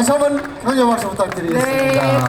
다시 한번 격려 말씀 부탁드리겠습니다. 네.